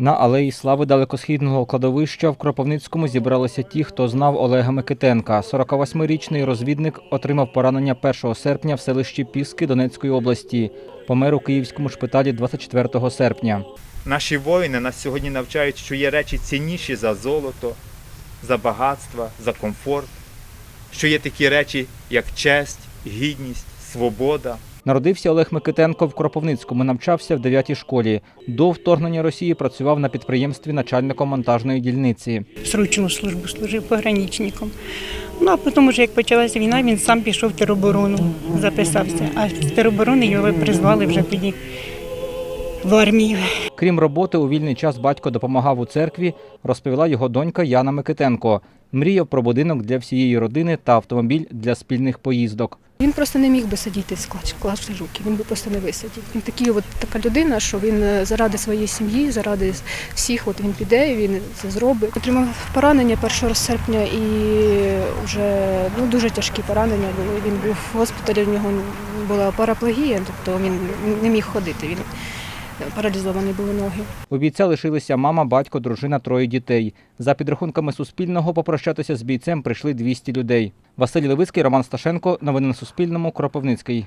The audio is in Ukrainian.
На алеї слави далекосхідного кладовища в Кропивницькому зібралися ті, хто знав Олега Микитенка. 48-річний розвідник отримав поранення 1 серпня в селищі Піски Донецької області. Помер у київському шпиталі 24 серпня. Наші воїни нас сьогодні навчають, що є речі цінніші за золото, за багатство, за комфорт, що є такі речі, як честь, гідність, свобода. Народився Олег Микитенко в Кропивницькому, навчався в 9-й школі. До вторгнення Росії працював на підприємстві начальником монтажної дільниці. срочну службу служив пограничником. Ну а потім, уже як почалася війна, він сам пішов в тероборону, записався. А з тероборони його призвали вже тоді в армію. Крім роботи, у вільний час батько допомагав у церкві, розповіла його донька Яна Микитенко. Мріяв про будинок для всієї родини та автомобіль для спільних поїздок. Він просто не міг би сидіти склавши руки, він би просто не висадів. Він такий, от така людина, що він е, заради своєї сім'ї, заради всіх, от він піде, він це зробить. Отримав поранення 1 серпня і вже ну, дуже тяжкі поранення були. Він був в госпіталі, в нього була параплегія, тобто він не міг ходити. Він паралізовані були ноги. У бійця лишилися мама, батько, дружина, троє дітей. За підрахунками Суспільного, попрощатися з бійцем прийшли 200 людей. Василь Левицький, Роман Сташенко. Новини на Суспільному. Кропивницький.